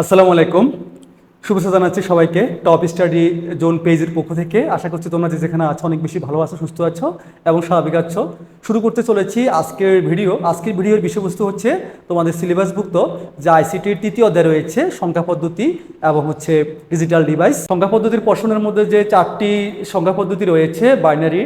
আসসালামু আলাইকুম। শুভেচ্ছা জানাচ্ছি সবাইকে টপ স্টাডি জোন পেজের পক্ষ থেকে। আশা করছি তোমরা যে যেখানে আছো অনেক বেশি ভালো আছো, সুস্থ আছো এবং স্বাভাবিক আছো। শুরু করতে চলেছি আজকের ভিডিও। আজকের ভিডিওর বিষয়বস্তু হচ্ছে তোমাদের সিলেবাসভুক্ত যে আইসিটির তৃতীয় অধ্যায় রয়েছে, সংখ্যা পদ্ধতি এবং হচ্ছে ডিজিটাল ডিভাইস সংখ্যা পদ্ধতির পর্ষণের মধ্যে যে চারটি সংখ্যা পদ্ধতি রয়েছে বাইনারি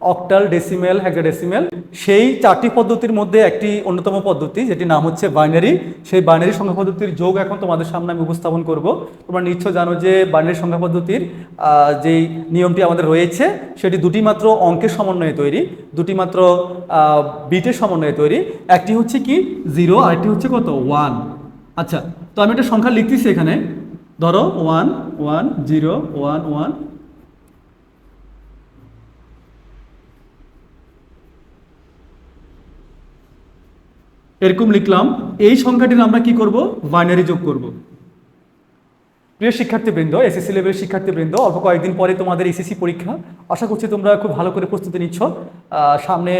অক্টাল ডেসিমেল, হেক্সাডেসিমেল, সেই চারটি পদ্ধতির মধ্যে একটি অন্যতম পদ্ধতি যেটি নাম হচ্ছে বাইনারি। সেই বাইনারি সংখ্যা পদ্ধতির যোগ এখন তোমাদের সামনে আমি উপস্থাপন করব। তোমরা নিশ্চয় জানো যে বাইনারি সংখ্যা পদ্ধতির যেই নিয়মটি আমাদের রয়েছে, সেটি দুটি মাত্র অঙ্কের সমন্বয়ে তৈরি, দুটি মাত্র বিটের সমন্বয়ে তৈরি। একটি হচ্ছে কি জিরো আরেকটি হচ্ছে কত? ওয়ান। আচ্ছা তো আমি একটা সংখ্যা লিখতেছি এখানে। ধরো, one one, zero, one one এরকম লিখলাম, এই সংখ্যাটির আমরা কি করব? বাইনারি যোগ করব। প্রিয় শিক্ষার্থীবৃন্দ এসএসসি লেভেলের শিক্ষার্থীবৃন্দ, অল্প কয়েকদিন পরে তোমাদের এসএসসি পরীক্ষা। আশা করছি তোমরা খুব ভালো করে প্রস্তুতি নিচ্ছ। সামনে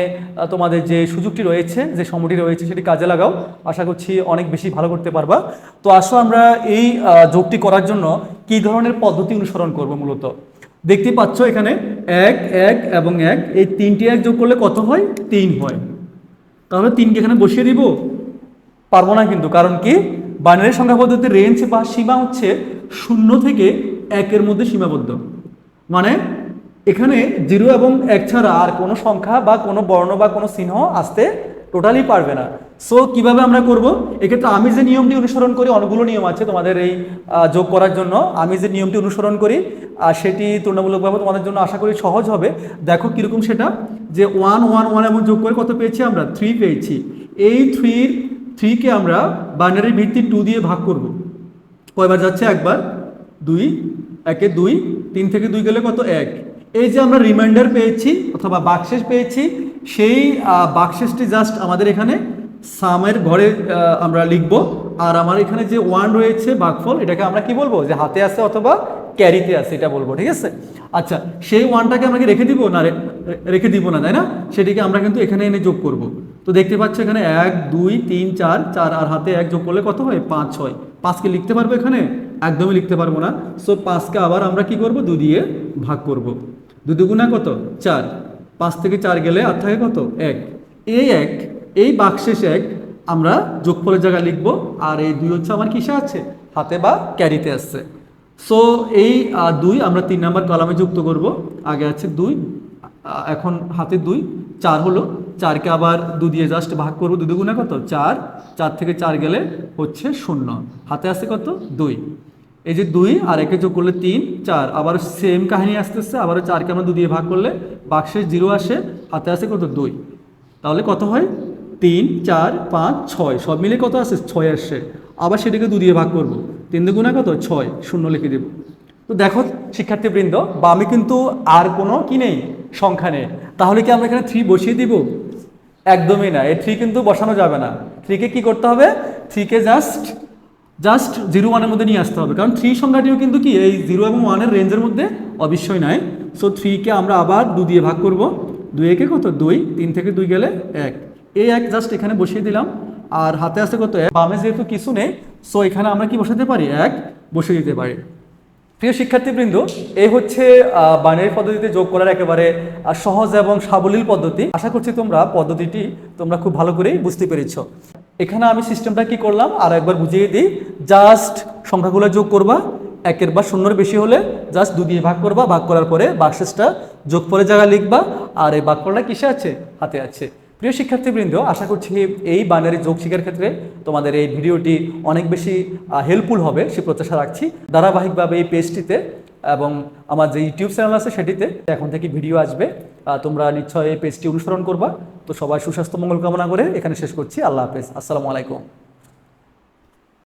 তোমাদের যে সুযোগটি রয়েছে, যে সময়টি রয়েছে, সেটি কাজে লাগাও। আশা করছি অনেক বেশি ভালো করতে পারবা। তো আসো আমরা এই যোগটি করার জন্য কী ধরনের পদ্ধতি অনুসরণ করব মূলত? দেখতে পাচ্ছ এখানে এক এক এবং এক। এই তিনটি এক যোগ করলে কত হয়? তিন হয়। তাহলে তিনকে এখানে বসিয়ে দিব। পারব না কিন্তু, কারণ কি? বাইনারি সংখ্যা পদ্ধতির রেঞ্জ বা সীমা হচ্ছে শূন্য থেকে একের মধ্যে সীমাবদ্ধ। মানে এখানে জিরো এবং এক ছাড়া আর কোনো সংখ্যা বা কোনো বর্ণ বা কোনো চিহ্ন আসতে টোটালি পারবে না। সো কীভাবে আমরা করব? এক্ষেত্রে আমি যে নিয়মটি অনুসরণ করি, অনেকগুলো নিয়ম আছে তোমাদের এই যোগ করার জন্য। আমি যে নিয়মটি অনুসরণ করি আর সেটি তুলনামূলকভাবে তোমাদের জন্য আশা করি সহজ হবে। দেখো কীরকম সেটা, যে ওয়ান ওয়ান ওয়ান এবং যোগ করে কত পেয়েছি আমরা? থ্রি পেয়েছি। এই থ্রির থ্রিকে আমরা বাইনারি ভিত্তি টু দিয়ে ভাগ করব। কয়বার যাচ্ছে? একবার। দুই, একে দুই, তিন থেকে দুই গেলে কত? এক। এই যে আমরা রিমাইন্ডার পেয়েছি, অথবা বাক্সেস পেয়েছি, সেই বাক্সেসটি জাস্ট আমাদের এখানে সামের ঘরে আমরা লিখব। আর আমার এখানে যে ওয়ান রয়েছে, বাকফল, এটাকে আমরা কি বলব? যে হাতে আছে অথবা ক্যারিতে আছে, এটা বলব, ঠিক আছে? আচ্ছা সেই ওয়ানটাকে আমরা কি রেখে দিব? না রেখে দিব না, তাই না? সেটিকে আমরা কিন্তু এখানে এনে যোগ করব। তো দেখতে পাচ্ছ এখানে এক, দুই, তিন, চার চার আর হাতে এক যোগ করলে কত হয়? পাঁচ ছয় পাঁচকে লিখতে পারব এখানে? একদমই লিখতে পারব না। সো পাঁচকে আবার আমরা কি করব? দু দিয়ে ভাগ করব। দু দুগুণা কত? চার। পাঁচ থেকে চার গেলে আর থাকে কত? এক। এই এক, এই বাক্সেস এক আমরা যোগফলের জায়গায় লিখব। আর এই দুই হচ্ছে আমার কিসে আছে? হাতে বা ক্যারিতে আসছে সো এই দুই আমরা তিন নাম্বার কলামে যুক্ত করব। আগে আছে দুই এখন হাতে দুই, চার হলো, চারকে আবার দু দিয়ে জাস্ট ভাগ করব দু দুগুণে কত? চার চার থেকে চার গেলে হচ্ছে শূন্য। হাতে আছে কত? দুই। এই যে দুই, আর একে যোগ করলে তিন, চার। আবার সেম কাহিনী আসতেছে, আবারও চারকে আমরা দু দিয়ে ভাগ করলে বাক্সে জিরো আসে, হাতে আসে কত? দুই। তাহলে কত হয়? তিন, চার, পাঁচ, ছয়। সব মিলে কত আসে? ছয় আসছে আবার সেটাকে দু দিয়ে ভাগ করব। তিন দুগুণা কত? ছয়, শূন্য লিখে দেব। তো দেখো শিক্ষার্থীবৃন্দ, বা আমি কিন্তু আর কোনো কি নেই? সংখ্যা নেই। তাহলে কি আমরা এখানে থ্রি বসিয়ে দিব? একদমই না। এই থ্রি কিন্তু বসানো যাবে না। থ্রিকে কি করতে হবে? থ্রিকে জাস্ট জাস্ট জিরো ওয়ানের মধ্যে নিয়ে আসতে হবে। কারণ থ্রি সংখ্যাটিও কিন্তু কি? এই জিরো এবং ওয়ানের রেঞ্জের মধ্যে অবশ্যই নয় সো থ্রিকে আমরা আবার দু দিয়ে ভাগ করব। দুই একে কত? দুই। তিন থেকে দুই গেলে এক। এই এক জাস্ট এখানে বসিয়ে দিলাম। আর হাতে আসতে কত? বামে যেহেতু কিছু নেই সো এখানে আমরা কি বসাতে পারি? এক, বসিয়ে দিতে পারি। প্রিয় শিক্ষার্থীবৃন্দ, এই হচ্ছে বাইনারি পদ্ধতিতে যোগ করার একেবারে সহজ এবং সাবলীল পদ্ধতি। আশা করছি তোমরা পদ্ধতিটি তোমরা খুব ভালো করেই বুঝতে পেরেছ। এখানে আমি সিস্টেমটা কি করলাম? আর একবার বুঝিয়ে দিই। জাস্ট সংখ্যাগুলো যোগ করবা। একের বা শূন্যর বেশি হলে জাস্ট দু দিয়ে ভাগ করবা। ভাগ করার পরে বাক্সেসটা যোগ করে জায়গা লিখবা। আর এই বাক্যটা কিসে আছে? হাতে আছে। প্রিয় শিক্ষার্থীবৃন্দ, আশা করছি এই বাইনারি যোগ শিখার ক্ষেত্রে তোমাদের এই ভিডিওটি অনেক বেশি হেল্পফুল হবে, সে প্রত্যাশা রাখছি। ধারাবাহিকভাবে এই পেজটিতে এবং আমার যে ইউটিউব চ্যানেল আছে সেটিতে এখন থেকে ভিডিও আসবে। তোমরা নিশ্চয়ই এই পেজটি অনুসরণ করবা। তো সবাই সুস্বাস্থ্য, মঙ্গল কামনা করে এখানে শেষ করছি। আল্লাহ হাফেজ। আসসালামু আলাইকুম।